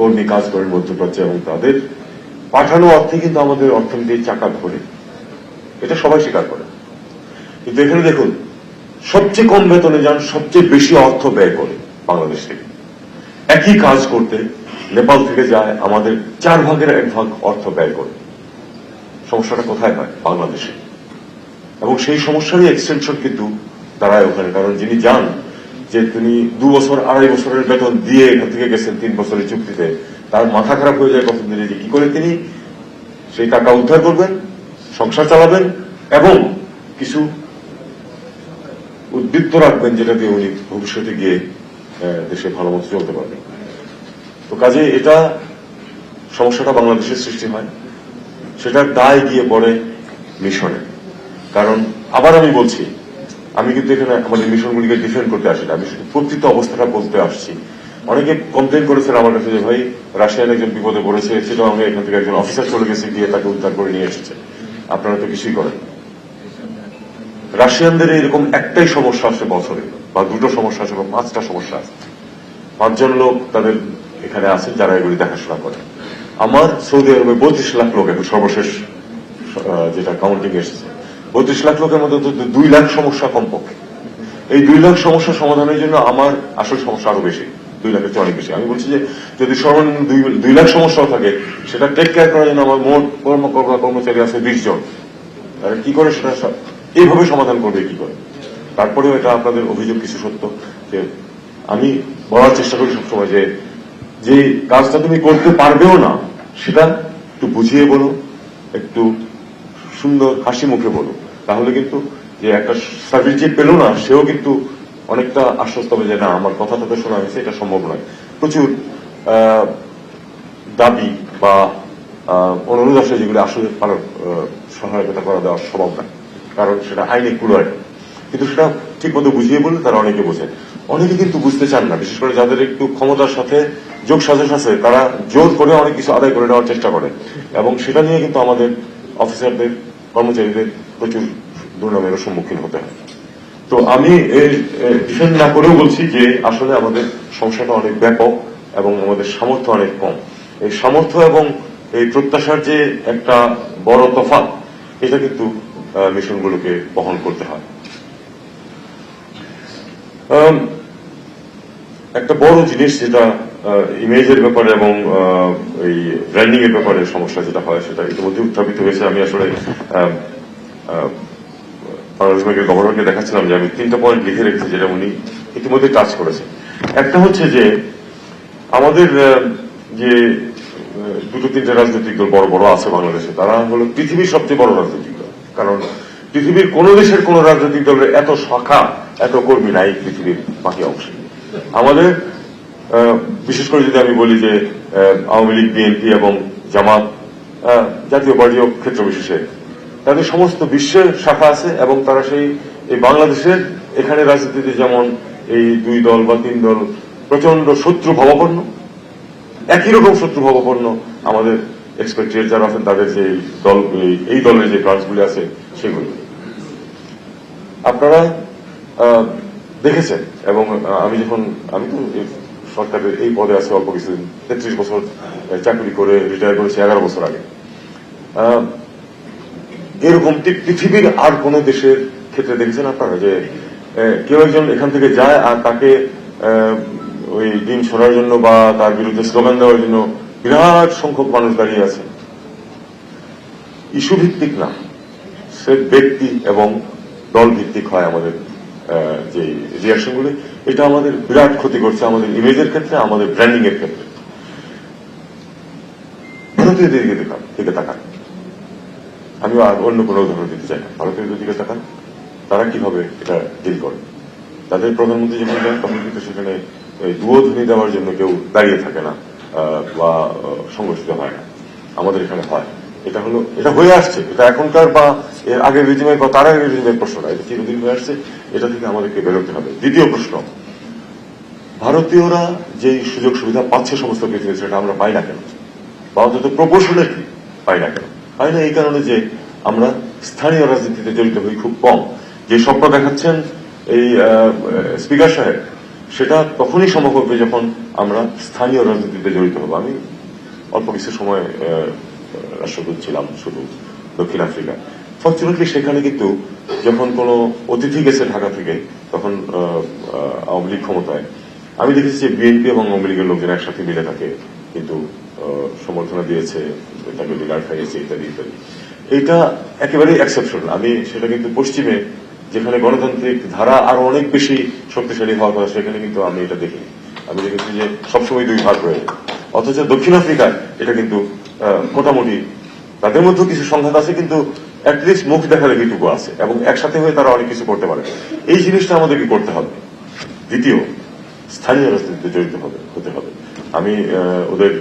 কর্মী কাজ করেন মধ্যপ্রাচ্যে এবং তাদের পাঠানো অর্থে কিন্তু আমাদের অর্থনীতির চাকা ধরে। এটা সবাই স্বীকার করে। কিন্তু এখানে দেখুন, সবচেয়ে কম বেতনে যান, সবচেয়ে বেশি অর্থ ব্যয় করে বাংলাদেশ থেকে। একই কাজ করতে নেপাল থেকে যায়, আমাদের চার ভাগের এক ভাগ অর্থ ব্যয় করে। সমস্যাটা কোথায় হয়? বাংলাদেশে। এবং সেই সমস্যারই এক্সটেনশন কিন্তু দাঁড়ায় ওখানে। কারণ যিনি যান যে তিনি দু বছর, আড়াই বছরের বেতন দিয়ে এখান থেকে গেছেন তিন বছরের চুক্তিতে, তার মাথা খারাপ হয়ে যায় কতদিন যে কি করে তিনি সেই টাকা উদ্ধার করবেন, সংসার চালাবেন এবং কিছু উদ্বৃত্ত রাখবেন যেটা দিয়ে উনি ভবিষ্যতে গিয়ে দেশে ভালো মতো চলতে পারবেন। তো কাজে এটা সমস্যাটা বাংলাদেশের সৃষ্টি হয়। সেটার দায় গিয়ে পড়ে মিশনে কারণ আবার আমি বলছি আমি কিন্তু এখানে আমাদের মিশনগুলিকে ডিফেন্ড করতে আসি না, আমি শুধু প্রকৃত অবস্থাটা বলতে আসছি। অনেকে কমপ্লেন করেছেন আমার কাছে যে, ভাই, রাশিয়ান একজন বিপদে পড়েছে, সেটাও আমি এখান থেকে একজন অফিসার চলে গেছে, গিয়ে তাকে উদ্ধার করে নিয়ে এসেছে। আপনারা তো কিছুই করেন রাশিয়ানদের এরকম একটাই সমস্যা আছে বছরে, বা দুটো সমস্যা আছে, বা পাঁচটা সমস্যা আছে। পাঁচজন লোক তাদের এখানে আছেন যারা এগুলি দেখাশোনা করে আমার সৌদি আরবে বত্রিশ লাখ লোক এখন সর্বশেষ যেটা কাউন্টিং এসেছে। বত্রিশ লাখ লোকের মধ্যে দুই লাখ সমস্যা কমপক্ষে। এই দুই লাখ সমস্যা সমাধানের জন্য আমার আসল সমস্যা আরও বেশি, দুই লাখের চেয়ে অনেক বেশি। আমি বলছি যে, যদি সর্বনিম্ন দুই লাখ সমস্যাও থাকে, সেটা টেক কেয়ার করার জন্য আমার মোট কর্মকর্তা কর্মচারী আছে বিশ জন। তারা কি করে সেটা এইভাবে সমাধান করবে, কি করে? তারপরেও এটা আপনাদের অভিযোগ কিছু সত্য, যে আমি বলার চেষ্টা করি সবসময় যে যে কাজটা তুমি করতে পারবেও না, সেটা একটু বুঝিয়ে বলো একটু সুন্দর হাসি মুখে বলো তাহলে কিন্তু যে একটা সার্ভিস যে পেল না, সেও কিন্তু অনেকটা আশ্বস্ত হবে যে না, আমার কথা তো শোনা হয়েছে এটা সম্ভব নয়। প্রচুর দাবি বা অনুরোধ আসে যেগুলো আসলে পালন সহায়তা করা দেওয়া সম্ভব না। কারণ সেটা আইনে না। কিন্তু সেটা ঠিক মতো বুঝিয়ে বললে তারা অনেকে বোঝে। অনেকে কিন্তু বুঝতে চান না, বিশেষ করে যাদের একটু ক্ষমতার সাথে যোগ সাজস আছে, তারা জোর করে অনেক কিছু আদায় করে নেওয়ার চেষ্টা করে। এবং সেটা নিয়ে কিন্তু আমাদের অফিসারদের কর্মচারীদের প্রচুর দুর্নামেরও সম্মুখীন হতে হয়। তো আমি ডিফেন্ড না করেও বলছি যে আসলে আমাদের সমস্যাটা অনেক ব্যাপক এবং আমাদের সামর্থ্য অনেক কম। এই সামর্থ্য এবং এই প্রত্যাশার যে একটা বড় তফাৎ, এটা কিন্তু মিশনগুলোকে বহন করতে হয়। একটা বড় জিনিস যেটা ইমেজের ব্যাপারে এবং এই ব্র্যান্ডিং এর ব্যাপারে সমস্যা যেটা হয় সেটা ইতিমধ্যে উত্থাপিত হয়েছে। আমি আসলে আহ, ব্যাংকের গভর্নরকে দেখাচ্ছিলাম যে আমি তিনটা পয়েন্ট লিখে রেখেছি যেটা উনি ইতিমধ্যে টাচ করেছেন। একটা হচ্ছে যে আমাদের যে দুটো তিনটে রাজনৈতিক দল বড় বড় আছে বাংলাদেশে তারা হলো পৃথিবীর সবচেয়ে বড় রাজনৈতিক দল। কারণ পৃথিবীর কোন দেশের কোন রাজনৈতিক দলের এত শাখা এত কর্মী নাই পৃথিবীর বাকি অংশে। আমাদের বিশেষ করে যদি আমি বলি যে আওয়ামী লীগ, বিএনপি এবং জামাত জাতীয় পার্টিও ক্ষেত্র বিশেষে, তাদের সমস্ত বিশ্বের শাখা আছে এবং তারা সেই, এই বাংলাদেশের এখানে রাজনীতিতে যেমন এই দুই দল বা তিন দল প্রচণ্ড শত্রু ভাবাপন্ন, একই রকম শত্রু ভাবাপন্ন আমাদের এক্সপেক্টেড যারা আছেন, তাদের যে দল, এই- দলের যে ব্রাঞ্চগুলি আছে, সেগুলি। আপনারা দেখেছেন এবং আমি যখন, আমি তো সরকারের এই পদে আছে অল্প কিছুদিন, তেত্রিশ বছর চাকরি করে রিটায়ার করেছি এগারো বছর আগে। এরকম পৃথিবীর আর কোন দেশের ক্ষেত্রে দেখেছেন আপনারা যে কেউ একজন এখান থেকে যায় আর তাকে ওই দিন ছড়ার জন্য বা তার বিরুদ্ধে স্লোগান দেওয়ার জন্য বিরাট সংখ্যক মানুষ দাঁড়িয়ে আছে। ইস্যু ভিত্তিক না। সে ব্যক্তি এবং দল ভিত্তিক হয় আমাদের যে রিয়াকশনগুলি, এটা আমাদের বিরাট ক্ষতি করছে আমাদের ইমেজের ক্ষেত্রে, আমাদের ব্র্যান্ডিং এর ক্ষেত্রে। ভারতীয়দের দিকে দেখান দিকে তাকান। আমি আর অন্য কোনো উদাহরণ দিতে চাই না। ভারতীয়দের দিকে তাকান, তারা কীভাবে এটা ডিল করে? তাদের প্রধানমন্ত্রী যখন যান তখন কিন্তু সেখানে দুয়োধ্বনি দেওয়ার জন্য কেউ দাঁড়িয়ে থাকে না বা সংগঠিত হয় না। আমাদের এখানে হয়। এটা হলো, এটা হয়ে আসছে। এটা এখনকার বা এর আগের রিজিমের বা তার আগের রিজিমের প্রশ্ন না, এটা চিরদিন হয়ে আসছে? এটা থেকে আমাদেরকে বেরোতে হবে। দ্বিতীয় প্রশ্ন, ভারতীয়রা যেই সুযোগ সুবিধা পাচ্ছে সমস্ত পৃথিবী সেটা আমরা পাই না কেন? বা অন্তত প্রপোর্শনেটলি পাই না কেন? পাই না এই কারণে যে আমরা স্থানীয় রাজনীতিতে জড়িত হই খুব কম। যে স্বপ্ন দেখাচ্ছেন এই স্পিকার সাহেব, সেটা তখনই সম্ভব হবে যখন আমরা স্থানীয় রাজনীতিতে জড়িত হব। আমি অল্প কিছু সময় রাষ্ট্রদূত ছিলাম শুধু দক্ষিণ আফ্রিকা ফর্চুনেটলি সেখানে কিন্তু যখন কোনো অতিথি গেছে ঢাকা থেকে, তখন আওয়ামী লীগ ক্ষমতায়। আমি দেখেছি যে বিএনপি এবং আওয়ামী লীগের লোকজন একসাথে মিলে তাকে কিন্তু সমর্থনা দিয়েছে, তাকে ডিলার খাইয়েছে ইত্যাদি ইত্যাদি। এটা একেবারেই এক্সেপশনাল আমি সেটা কিন্তু পশ্চিমে, যেখানে গণতান্ত্রিক ধারা আরও অনেক বেশি শক্তিশালী হওয়ার কথা, সেখানে কিন্তু আমি এটা দেখিনি। আমি দেখেছি যে সবসময় দুই ভাগ রয়েছে অথচ দক্ষিণ আফ্রিকায় এটা কিন্তু মোটামুটি তাদের মধ্যেও কিছু সংঘাত আছে, কিন্তু অ্যাটলিস্ট মুখ দেখা দেখিটুকু আছে, এবং একসাথে হয়ে তারা অনেক কিছু করতে পারে। এই জিনিসটা আমাদেরকে করতে হবে। দ্বিতীয়, স্থানীয় রাজনীতিতে জড়িত হবে, হতে হবে। আমি ওদের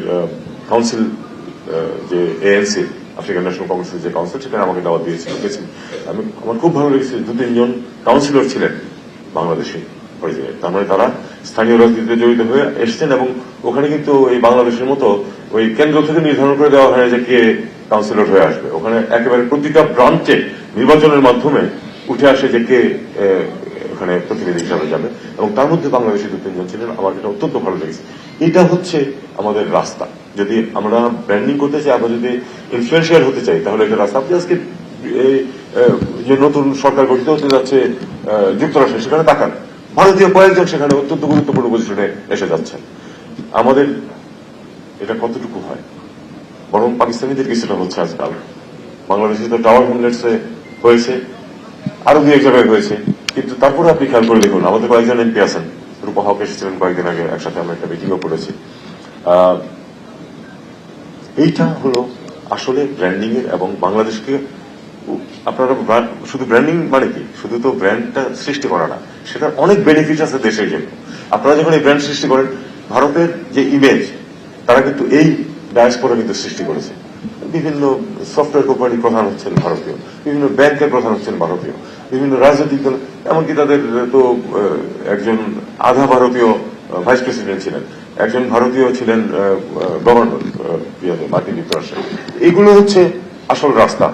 কাউন্সিল যে এএনসি আফ্রিকান ন্যাশনাল কংগ্রেসের যে কাউন্সিল সেখানে আমাকে দাওয়াত দিয়েছিল। গেছি আমি, আমার খুব ভালো লেগেছে দু তিনজন কাউন্সিলর ছিলেন বাংলাদেশে অরিজিনাল তার মানে তারা স্থানীয় রাজনীতিতে জড়িত হয়ে এসছেন এবং ওখানে কিন্তু এই বাংলাদেশের মতো ওই কেন্দ্র থেকে নির্ধারণ করে দেওয়া হয় যে কে কাউন্সিলর হয়ে আসবে। ওখানে একেবারে প্রতিটা ব্রাঞ্চে নির্বাচনের মাধ্যমে উঠে আসে যে কে ওখানে প্রতিনিধি হিসাবে যাবে। এবং তার মধ্যে বাংলাদেশি দু তিনজন ছিলেন। আমার এটা অত্যন্ত ভালো লেগেছে। এটা হচ্ছে আমাদের রাস্তা। যদি আমরা ব্র্যান্ডিং করতে চাই আমরা যদি ইনফ্লুয়েন্সিয়াল হতে চাই, তাহলে এটা রাস্তা। আপনি আজকে যে নতুন সরকার গঠিত হতে যাচ্ছে যুক্তরাষ্ট্রে, সেখানে তাকান। ভারতীয় কয়েকজন সেখানে অত্যন্ত গুরুত্বপূর্ণ পজিশনে এসে যাচ্ছেন। আমাদের এটা কতটুকু হয়? বরং পাকিস্তানিদের কিছুটা হচ্ছে আজকাল। বাংলাদেশে তো টাওয়ার হ্যামলেটসে হয়েছে, আরও দু এক জায়গায় হয়েছে। কিন্তু তারপরে আপনি খেয়াল করে দেখুন, আমাদের কয়েকজন এমপি আছেন। রূপা হক এসেছিলেন কয়েকদিন আগে, একসাথে আমরা একটা মিটিংও করেছি। এইটা হলো আসলে ব্র্যান্ডিং এর এবং বাংলাদেশকে আপনারা শুধু ব্র্যান্ডিং মানে কি? শুধু তো ব্র্যান্ডটা সৃষ্টি করা না সেটার অনেক বেনিফিট আছে দেশের জন্য। আপনারা যখন এই ব্র্যান্ড সৃষ্টি করেন, ভারতের যে ইমেজ তারা কিন্তু এই ডায়াসপোরা কিন্তু সৃষ্টি করেছে। বিভিন্ন সফটওয়্যার কোম্পানির প্রধান হচ্ছেন ভারতীয়। বিভিন্ন ব্যাংকের প্রধান হচ্ছেন ভারতীয়। বিভিন্ন রাজনৈতিক দল এমনকি তাদের তো একজন আধা ভারতীয় ভাইস প্রেসিডেন্ট ছিলেন। একজন ভারতীয় ছিলেন গভর্নর মার্কিন যুক্তরাষ্ট্রে। এগুলো হচ্ছে আসল রাস্তা।